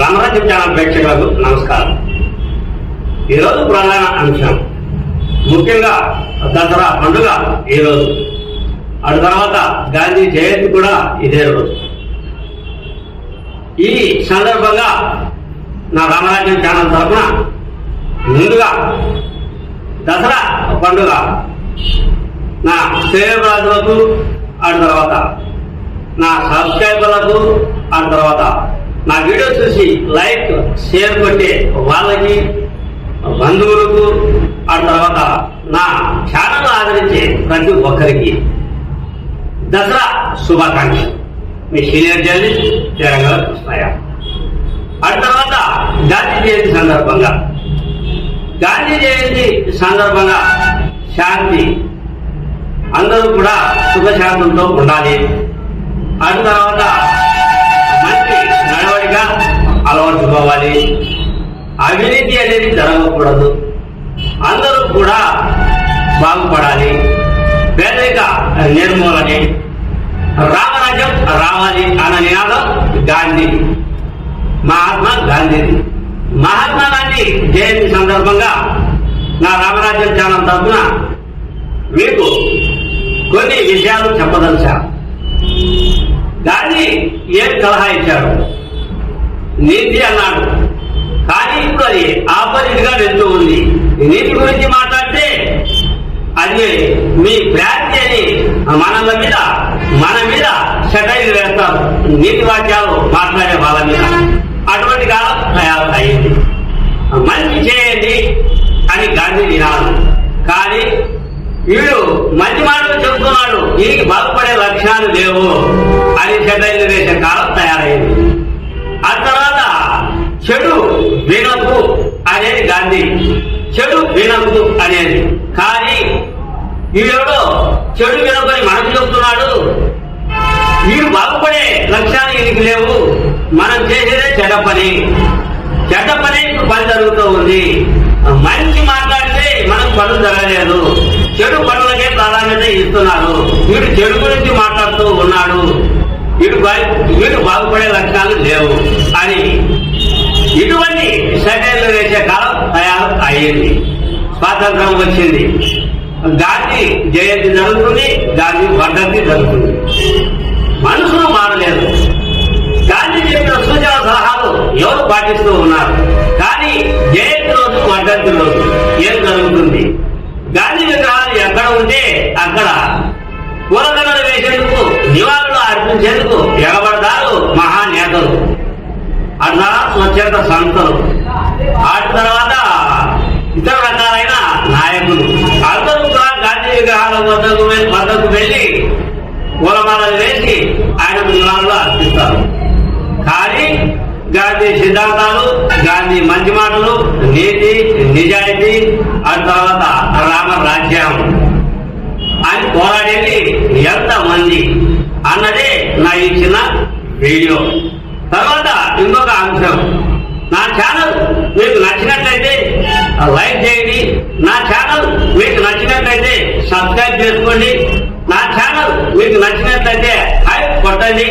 రామరాజ్యం channel ప్రేక్షకులకు నమస్కారం. ఈరోజు ప్రధాన అంశం. ముఖ్యంగా దసరా పండుగ ఈరోజు అటు తర్వాత గాంధీ జయంతి కూడా ఇదే రోజు. ఈ సందర్భంగా నా రామరాజ్యం ఛానల్ తరఫున ముందుగా దసరా పండుగ నా శ్రేయరాజులకు ఆ తర్వాత నా సబ్స్క్రైబర్లకు ఆ తర్వాత నా వీడియో చూసి లైక్ షేర్ కొట్టే వాళ్ళకి బంధువులకు ఆ తర్వాత నా ఛానల్ ఆదరించే ప్రతి ఒక్కరికి దసరా శుభాకాంక్షలు. మీ సీనియర్ జర్నలిస్ట్ తెలంగాణ కృష్ణయ్య. ఆ తర్వాత గాంధీ జయంతి సందర్భంగా. గాంధీ జయంతి సందర్భంగా శాంతి. అందరూ కూడా సుఖశాంతంతో ఉండాలి. ఆ తర్వాత అలవర్చుకోవాలి అవినీతి అనేది జరగకూడదు. అందరూ కూడా బాగుపడాలి. పేదరిక నిర్మూలనే. రామరాజ్యం రావాలి అన్న నినాదం గాంధీ. మహాత్మా గాంధీ. మహాత్మా గాంధీ జయంతి సందర్భంగా నా రామరాజ్యం ఛానల్ తరఫున మీకు కొన్ని విషయాలు చెప్పదలిచా గాంధీ ఏం సలహా ఇచ్చారు? నీతి అన్నాడు. కానీ ఇప్పుడు అది ఆపోజిట్గా వెళ్తూ ఉంది. నీతి గురించి మాట్లాడితే అది మీ భ్రాంతి అని మనల మీద మన మీద సెటైల్ వేస్తారు. నీతి వాక్యాలు మాట్లాడే వాళ్ళ మీద. అటువంటి కాలం తయారయ్యింది మంచి చేయండి అని గాంధీ నినాదం. కానీ వీడు మంచి మాటలు చెబుతున్నాడు. వీరికి బాగుపడే లక్షణాలు లేవు అని సెటైల్ వేసే కాలం తయారైంది. వినొద్దు అనేది గాంధీ. చెడు వినొద్దు అనేది. కానీ వీడెవడో చెడు వినకని మనకు చెబుతున్నాడు. మీరు బాగుపడే లక్ష్యాలు ఎందుకు లేవు? మనం చేసేదే చెడ్డ పని. చెడ్డ పని పని జరుగుతూ ఉంది. మంచి మాట్లాడితే మనం పనులు జరగలేదు. చెడు పనులకే ప్రాధాన్యత ఇస్తున్నారు. వీడు చెడు గురించి మాట్లాడుతూ ఉన్నాడు. వీడు వీడు బాగుపడే లక్షణాలు లేవు. అని సెకండ్లు వేసే కాలం తయారు అయ్యింది. స్వాతంత్రం వచ్చింది. గాంధీ జయంతి జరుగుతుంది గాంధీ వర్ధంతి జరుగుతుంది. మనుషులు మారలేదు. గాంధీ చెప్పిన సూచన సలహాలు ఎవరు పాటిస్తూ ఉన్నారు? కానీ జయంతి రోజు వర్ధంతి రోజు ఏం జరుగుతుంది? గాంధీ విగ్రహాలు ఎక్కడ ఉంటే అక్కడ పూలదండలు వేసేందుకు నివాళులు అర్పించేందుకు ఎగబడతారు మహానేతలు. అట్లా స్వచ్ఛత సంస్థలు వాటి తర్వాత ఇతర రకాలైన నాయకులు. అందరూ కూడా గాంధీ విగ్రహాల వద్దకు వద్దకు వెళ్ళి పూలమాలలు వేసి ఆయన నివాళులు అర్పిస్తారు. కానీ గాంధీ సిద్ధాంతాలు గాంధీ మంచి మాటలు నీతి నిజాయితీ ఆ తర్వాత రామ రాజ్యం అని పోరాడేది ఎంతమంది అన్నదే నా ఇచ్చిన వీడియో. తర్వాత ఇంకొక అంశం. నా ఛానల్ మీకు నచ్చినట్లయితే లైక్ చేయండి. నా ఛానల్ మీకు నచ్చినట్లయితే సబ్స్క్రైబ్ చేసుకోండి. నా ఛానల్ మీకు నచ్చినట్లయితే హైప్ కొట్టండి.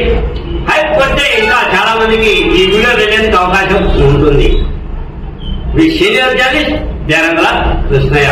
హైప్ కొట్టే ఇంకా చాలా మందికి ఈ వీడియో వెళ్ళేందుకు అవకాశం ఉంటుంది. మీ సీనియర్ జర్నలిస్ట్ జరంగల కృష్ణయ్య.